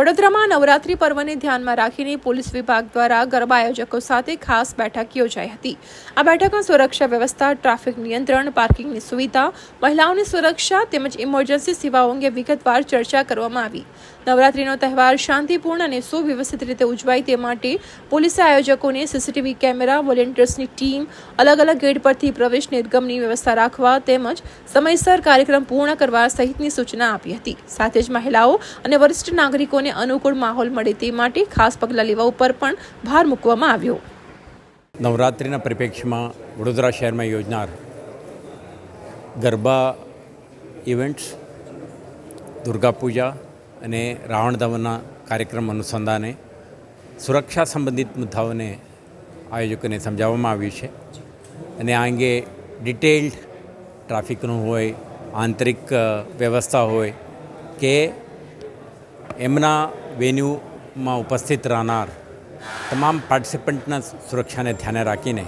વડોદરામાં નવરાત્રી પર્વને ધ્યાનમાં રાખીને પોલીસ વિભાગ દ્વારા ગરબા આયોજકો સાથે ખાસ બેઠક યોજાઈ હતી. આ બેઠકમાં સુરક્ષા વ્યવસ્થા, ટ્રાફિક નિયંત્રણ, પાર્કિંગની સુવિધા, મહિલાઓની સુરક્ષા તેમજ ઇમરજન્સી સેવાઓ અંગે વિગતવાર ચર્ચા કરવામાં આવી. નવરાત્રીનો તહેવાર શાંતિપૂર્ણ અને સુવ્યવસ્થિત રીતે ઉજવાય તે માટે પોલીસે આયોજકોને સીસીટીવી કેમેરા, વોલેન્ટિયર્સની ટીમ અલગ અલગ ગેટ પરથી પ્રવેશ નિર્ગમની વ્યવસ્થા રાખવા તેમજ સમયસર કાર્યક્રમ પૂર્ણ કરવા સહિતની સૂચના આપી હતી. સાથે જ મહિલાઓ અને વરિષ્ઠ નાગરિકોને અનુકૂળ માહોલ મળે તે માટે ખાસ પગલાં લેવા ઉપર પણ ભાર મૂકવામાં આવ્યો. નવરાત્રિના પરિપ્રેક્ષ્યમાં વડોદરા શહેરમાં યોજનાર ગરબા ઇવેન્ટ્સ, દુર્ગા પૂજા અને રાવણ દમનના કાર્યક્રમ અનુસંધાને સુરક્ષા સંબંધિત મુદ્દાઓને આયોજકોને સમજાવવામાં આવ્યું છે. અને આ અંગે ડિટેલ્ડ ટ્રાફિકનું હોય, આંતરિક વ્યવસ્થા હોય કે એમના વેન્યુમાં ઉપસ્થિત રહેનાર તમામ પાર્ટિસિપન્ટના સુરક્ષાને ધ્યાને રાખીને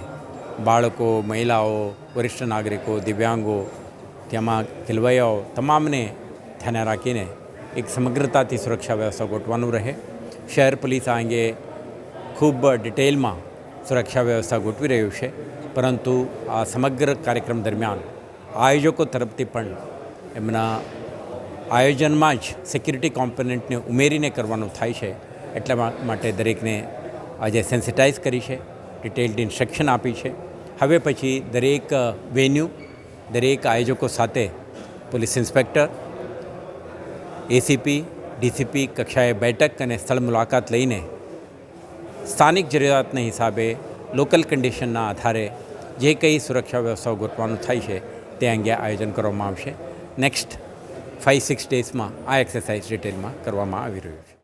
બાળકો, મહિલાઓ, વરિષ્ઠ નાગરિકો, દિવ્યાંગો, તેમાં ખેલવૈયાઓ તમામને ધ્યાને રાખીને એક સમગ્રતાથી સુરક્ષા વ્યવસ્થા ગોઠવાનું રહે. શહેર પોલીસ આ અંગે ખૂબ ડિટેલમાં સુરક્ષા વ્યવસ્થા ગોઠવી રહ્યું છે. પરંતુ આ સમગ્ર કાર્યક્રમ દરમિયાન આયોજકો તરફથી પણ એમના આયોજનમાં જ સિક્યુરિટી કોમ્પોનન્ટને ઉમેરીને કરવાનું થાય છે. એટલા માટે દરેકને આજે સેન્સિટાઇઝ કરી છે ડિટેલ્ડ ઇન્સ્ટ્રક્શન આપી છે. હવે પછી દરેક વેન્યુ દરેક આયોજકો સાથે પોલીસ ઇન્સ્પેક્ટર એસીપી ડીસીપી કક્ષાએ બેઠક અને સ્થળ મુલાકાત લઈને સ્થાનિક જરૂરિયાતના હિસાબે લોકલ કન્ડિશનના આધારે જે કંઈ સુરક્ષા વ્યવસ્થાઓ ગોઠવાનું થાય છે, તે અંગે આયોજન કરવામાં આવશે. નેક્સ્ટ ફાઇવ સિક્સ ડેઝમાં આ એક્સરસાઇઝ ડિટેલમાં કરવામાં આવી રહ્યું છે.